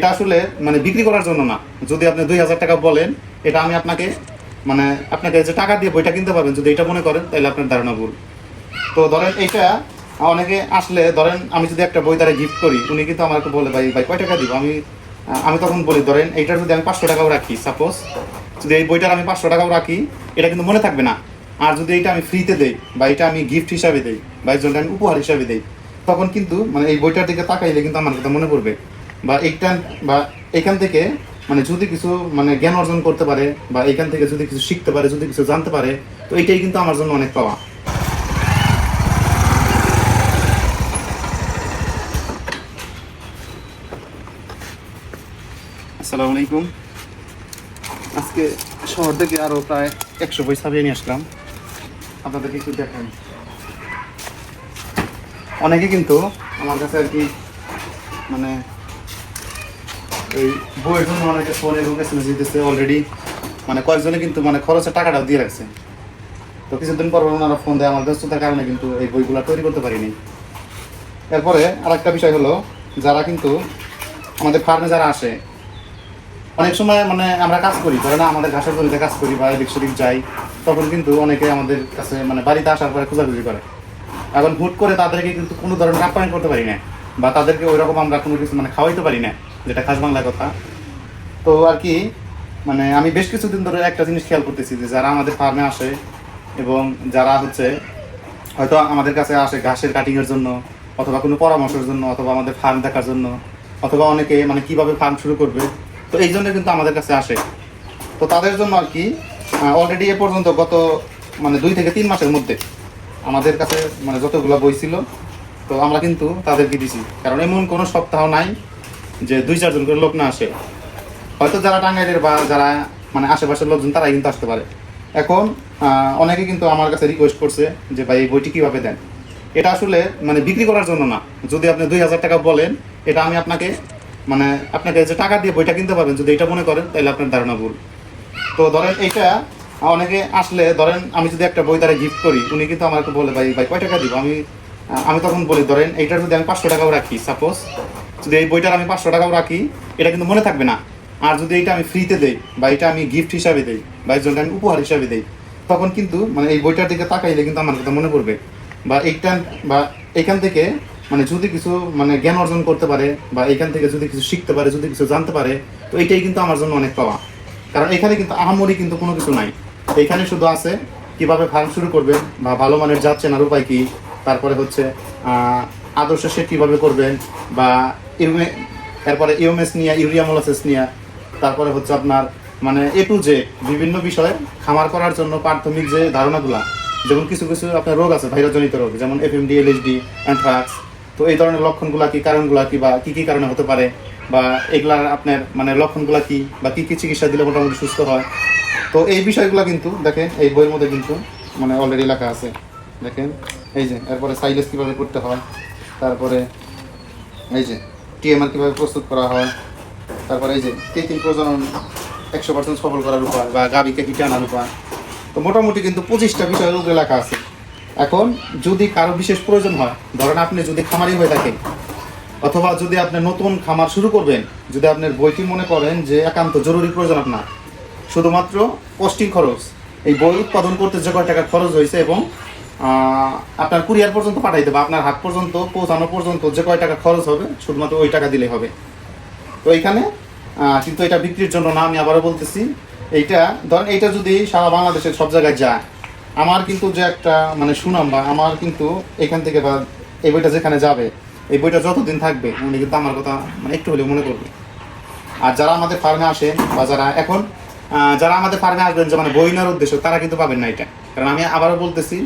এটা আসলে মানে বিক্রি করার জন্য না। যদি আপনি দুই হাজার টাকা বলেন, এটা আমি আপনাকে মানে আপনাকে যে টাকা দিয়ে বইটা কিনতে পারবেন, যদি এটা মনে করেন, তাহলে আপনার ধারণা ভুল। তো ধরেন এইটা অনেকে আসলে ধরেন আমি যদি একটা বই তারা গিফট করি, উনি কিন্তু আমাকে বলে, ভাই ভাই, কয় টাকা দিব? আমি আমি তখন বলি, ধরেন এইটার যদি আমি পাঁচশো টাকাও রাখি সাপোজ যদি এই বইটার আমি পাঁচশো টাকাও রাখি, এটা কিন্তু মনে থাকবে না। আর যদি এটা আমি ফ্রিতে দেই, বা এটা আমি গিফট হিসাবে দেই, বা একজনটা আমি উপহার হিসাবে দেই, তখন কিন্তু মানে এই বইটার দিকে তাকাইলে কিন্তু আমার কথা মনে পড়বে। বা এইটা বা এখান থেকে মানে যদি কিছু মানে জ্ঞান অর্জন করতে পারে, বা এখান থেকে যদি কিছু শিখতে পারে, যদি কিছু জানতে পারে, তো এটাই কিন্তু আমার জন্য অনেক পাওয়া। আসসালামু আলাইকুম। আজকে শহর থেকে আরও প্রায় একশো বই ছাপিয়ে নিয়ে আসলাম। আপনাদেরকে একটু দেখান অনেকে কিন্তু আমার কাছে আর কি মানে এই বইয়ের জন্য অনেকে ফোন এবং অলরেডি মানে কয়েকজনে কিন্তু মানে খরচের টাকাটাও দিয়ে রাখছে। তো কিছুদিন পর ওনারা ফোন দেয় আমার ব্যস্ততার কারণে কিন্তু এই বইগুলো তৈরি করতে পারিনি। এরপরে আরেকটা বিষয় হলো, যারা কিন্তু আমাদের ফার্মে যারা আসে, অনেক সময় মানে আমরা কাজ করি, ধরে না আমাদের ঘাসের জমিতে কাজ করি বা এদিক সেদিক যাই, তখন কিন্তু অনেকে আমাদের কাছে মানে বাড়িতে আসার পরে খোঁজাখুঁজি করে। এখন হুট করে তাদেরকে কিন্তু কোনো ধরনের আপ্যায়ন করতে পারি না বা তাদেরকে ওই রকম আমরা কোনো কিছু মানে খাওয়াইতে পারি না, যেটা খাস বাংলার কথা। তো আর কি মানে আমি বেশ কিছুদিন ধরে একটা জিনিস খেয়াল করতেছি যে যারা আমাদের ফার্মে আসে এবং যারা হচ্ছে হয়তো আমাদের কাছে আসে ঘাসের কাটিংয়ের জন্য, অথবা কোনো পরামর্শের জন্য, অথবা আমাদের ফার্ম দেখার জন্য, অথবা অনেকে মানে কীভাবে ফার্ম শুরু করবে, তো এই জন্য কিন্তু আমাদের কাছে আসে। তো তাদের জন্য আর কি অলরেডি এ পর্যন্ত গত মানে দুই থেকে তিন মাসের মধ্যে আমাদের কাছে মানে যতগুলো বই ছিল তো আমরা কিন্তু তাদেরকে দিছি। কারণ এমন কোনো সপ্তাহ নাই যে দুই, চারজন করে লোক না আসে। হয়তো যারা টাঙ্গাইলের বা যারা মানে আশেপাশের লোকজন, তারাই কিন্তু আসতে পারে। এখন অনেকে কিন্তু আমার কাছে রিকোয়েস্ট করছে যে, ভাই, এই বইটি কীভাবে দেন? এটা আসলে মানে বিক্রি করার জন্য না। যদি আপনি দুই হাজার টাকা বলেন, এটা আমি আপনাকে মানে আপনাকে যে টাকা দিয়ে বইটা কিনতে পারবেন, যদি এটা মনে করেন, তাহলে আপনার ধারণা ভুল। তো ধরেন এইটা, অনেকে আসলে ধরেন আমি যদি একটা বই তারা গিফট করি, উনি কিন্তু আমাকে বলে, ভাই ভাই, কয় টাকা দিব? আমি আমি তখন বলি, ধরেন এইটার যদি আমি পাঁচশো টাকাও রাখি সাপোজ যদি এই বইটার আমি পাঁচশো টাকাও রাখি, এটা কিন্তু মনে থাকবে না। আর যদি এটা আমি ফ্রিতে দেই বা এটা আমি গিফট হিসাবে দেই বা একজনকে আমি উপহার হিসাবে দেই, তখন কিন্তু মানে এই বইটার দিকে তাকাইলে কিন্তু আমার কথা মনে পড়বে। বা এইটা বা এখান থেকে মানে যদি কিছু মানে জ্ঞান অর্জন করতে পারে বা এখান থেকে যদি কিছু শিখতে পারে, যদি কিছু জানতে পারে, তো এইটাই কিন্তু আমার জন্য অনেক পাওয়া। কারণ এখানে কিন্তু আহামরি কিন্তু কোনো কিছু নাই। এখানে শুধু আছে কীভাবে ফার্ম শুরু করবেন বা ভালো মানের জাত চেনার উপায় কি তারপরে হচ্ছে আদর্শ সে কীভাবে করবেন বা ইউমে, এরপরে ইউমেস নিয়ে ইউরিয়া মোলাসেস নিয়ে, তারপরে হচ্ছে আপনার মানে এ টু জে বিভিন্ন বিষয়ে খামার করার জন্য প্রাথমিক যে ধারণাগুলা, যেমন কিছু কিছু আপনার রোগ আছে, ভাইরাসজনিত রোগ, যেমন এফএমডি এলএসডি অ্যানথ্রাক্স তো এই ধরনের লক্ষণগুলা কি, কারণগুলা কি বা কি কি কারণে হতে পারে, বা এগুলার আপনার মানে লক্ষণগুলা কি, বা কি কি চিকিৎসা দিলে মোটামুটি সুস্থ হয়, তো এই বিষয়গুলো কিন্তু, দেখেন, এই বইয়ের মধ্যে কিন্তু মানে অলরেডি লেখা আছে। দেখেন, এই যে, এরপরে সাইলেস কীভাবে করতে হয়, তারপরে এই যে টিএমআর কীভাবে প্রস্তুত করা হয়, তারপরে এই যে কৃত্রিম প্রজনন একশো পার্সেন্ট সফল করার উপায় বা গাভীকে হিটে আনার উপায়। তো মোটামুটি কিন্তু পঁচিশটা বিষয়ের উপরে লেখা আছে। এখন যদি কারও বিশেষ প্রয়োজন হয়, ধরেন আপনি যদি খামারি হয়ে থাকেন, অথবা যদি আপনি নতুন খামার শুরু করবেন, যদি আপনার বইটি মনে করেন যে একান্ত জরুরি প্রয়োজন আপনার, শুধুমাত্র কস্টিং খরচ, এই বই উৎপাদন করতে যে কয় টাকা খরচ হয়েছে এবং আপনার কুরিয়ার পর্যন্ত পাঠাইতে বা আপনার হাত পর্যন্ত, পৌঁছানো পর্যন্ত যে কয় টাকা খরচ হবে, শুধুমাত্র ওই টাকা দিলে হবে। তো এইখানে কিন্তু এটা বিক্রির জন্য না, আমি আবারও বলতেছি, এইটা, ধরেন এইটা যদি সারা বাংলাদেশের সব জায়গায় যায়, আমার কিন্তু যে একটা মানে সুনাম বা আমার কিন্তু এখান থেকে বা এই বইটা যেখানে যাবে, এই বইটা যতদিন থাকবে, উনি কিন্তু আমার কথা মানে একটু হলেও মনে করবে। আর যারা আমাদের ফার্মে আসেন বা যারা এখন যারা আমাদের ফার্মে আসবেন যে মানে বই নেওয়ার উদ্দেশ্য, তারা কিন্তু পাবেন না এটা। কারণ আমি আবারও বলতেছি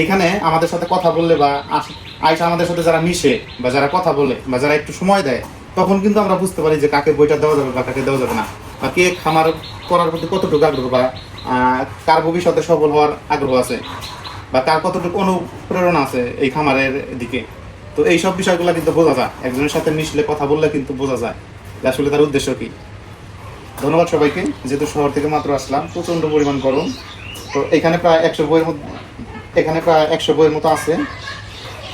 এইখানে আমাদের সাথে কথা বললে বা আইসা আমাদের সাথে যারা মিশে বা যারা কথা বলে বা যারা একটু সময় দেয়, তখন কিন্তু আমরা বুঝতে পারি যে কাকে বইটা দেওয়া যাবে বা কাকে দেওয়া যাবে না। বা কে খামার করার প্রতি কতটুকু আগ্রহ বা কার ভবিষ্যতে সফল হওয়ার আগ্রহ আছে বা কার কতটুকু অনুপ্রেরণা আছে এই খামারের দিকে। তো এই সব বিষয়গুলো কিন্তু বোঝা যায়। একজনের সাথে মিশলে কথা বললে কিন্তু বোঝা যায় যে আসলে তার উদ্দেশ্য কি। ধন্যবাদ সবাইকে। যেহেতু শহর থেকে মাত্র আসলাম, প্রচণ্ড পরিমাণ গরম। তো এখানে প্রায় একশো বইয়ের মধ্যে এখানে প্রায় একশো বইয়ের মতো আছে।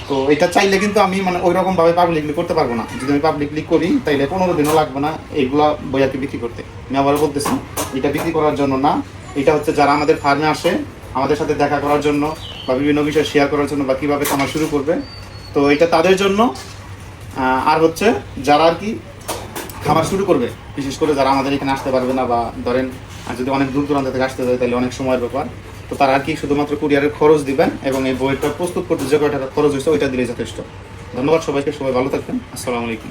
তো এটা চাইলে কিন্তু আমি মানে ওই রকম ভাবে পাবলিকলি করতে পারব না। যদি আমি পাবলিকলি করি, তাইলে পনেরো দিনও লাগবে না এইগুলা কি বিক্রি করতে। আমি আবারও বলতেছি, এটা বিক্রি করার জন্য না। এটা হচ্ছে যারা আমাদের ফার্মে আসে, আমাদের সাথে দেখা করার জন্য বা বিভিন্ন বিষয় শেয়ার করার জন্য বা কীভাবে খামার শুরু করবে। তো এটা তাদের জন্য। আর হচ্ছে যারা আর কি খামার শুরু করবে, বিশেষ করে যারা আমাদের এখানে আসতে পারবে না বা ধরেন, আর যদি অনেক দূর দূরান্ত থেকে আসতে হয় তাহলে অনেক সময়ের ব্যাপার। তো তারা আর কি শুধুমাত্র কুরিয়ারের খরচ দিবেন এবং এই বইটা প্রস্তুত করতে যে কয় টাকা খরচ হয়েছে ওইটা দিলে যথেষ্ট। ধন্যবাদ সবাইকে, সবাই ভালো থাকবেন। আসসালামু আলাইকুম।